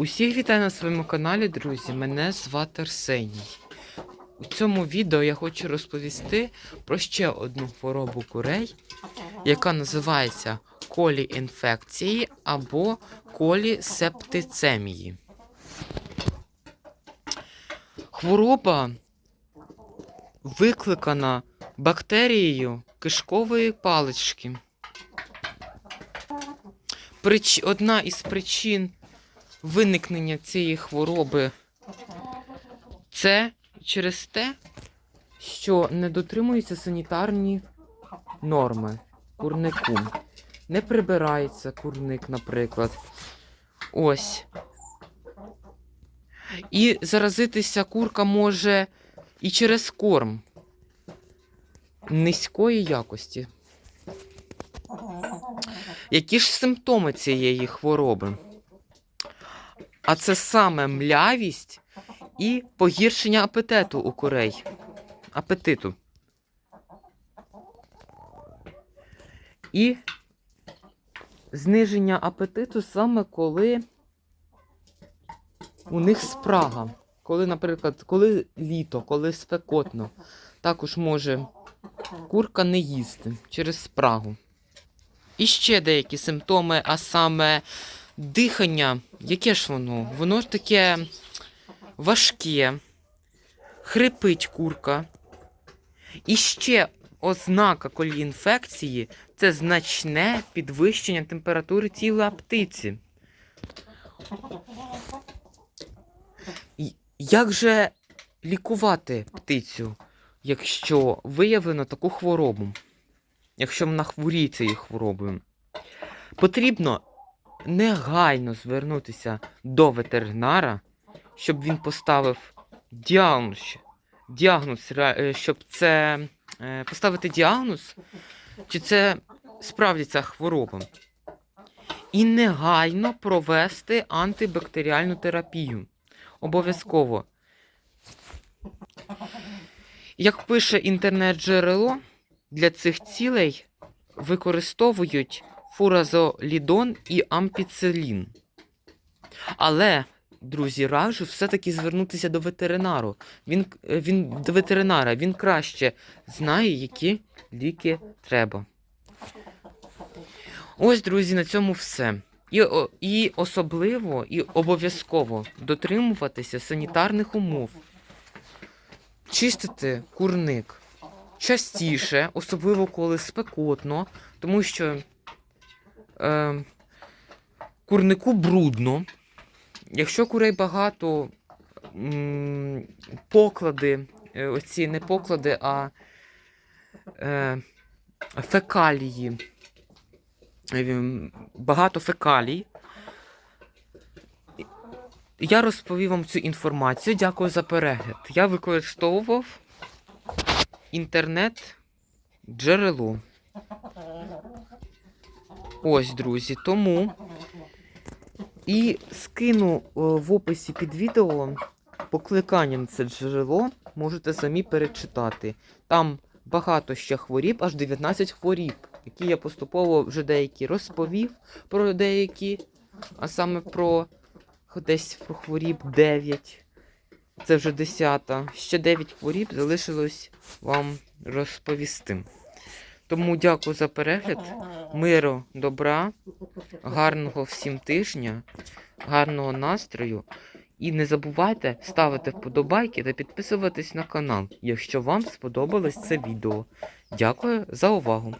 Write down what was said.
Усіх вітаю на своєму каналі, друзі. Мене звати Арсеній. У цьому відео я хочу розповісти про ще одну хворобу курей, яка називається коліінфекції або колісептицемії. Хвороба викликана бактерією кишкової палички. Одна із причин виникнення цієї хвороби це через те, що не дотримуються санітарні норми курнику. Не прибирається курник, наприклад. Ось. І заразитися курка може і через корм низької якості. Які ж симптоми цієї хвороби? А це саме млявість і погіршення апетиту у курей. Апетиту. І зниження апетиту саме коли у них спрага. Коли, наприклад, коли літо, коли спекотно, також може курка не їсти через спрагу. І ще деякі симптоми, а саме дихання, яке ж воно? Воно ж таке важке, хрипить курка. І ще ознака коліінфекції це значне підвищення температури тіла птиці. Як же лікувати птицю, якщо виявлено таку хворобу? Якщо вона хворіє цією хворобою? Потрібно негайно звернутися до ветеринара, щоб він поставив діагноз, діагноз е, щоб це е, поставити діагноз, чи це справді ця хвороба. І негайно провести антибактеріальну терапію. Обов'язково. Як пише інтернет-джерело, для цих цілей використовують фуразолідон і ампіцилін. Але, друзі, раджу все-таки звернутися до ветеринару. Він, він, до ветеринара він краще знає, які ліки треба. Ось, друзі, на цьому все. І, і особливо і обов'язково дотримуватися санітарних умов. Чистити курник частіше, особливо коли спекотно, тому що е, курнику брудно. Якщо курей багато, поклади, е, оці не поклади, а е, фекалії. Багато фекалій. Я розповів вам цю інформацію. Дякую за перегляд. Я використовував інтернет джерело. Ось, друзі, тому і скину е, в описі під відео покликання на це джерело, можете самі перечитати. Там багато ще хворіб, аж 19 хворіб, які я поступово вже деякі розповів про деякі, а саме про десь про хворіб 9. Це вже 10. Ще 9 хворіб залишилось вам розповісти. Тому дякую за перегляд. Миру, добра, гарного всім тижня, гарного настрою. І не забувайте ставити вподобайки та підписуватись на канал, якщо вам сподобалось це відео. Дякую за увагу!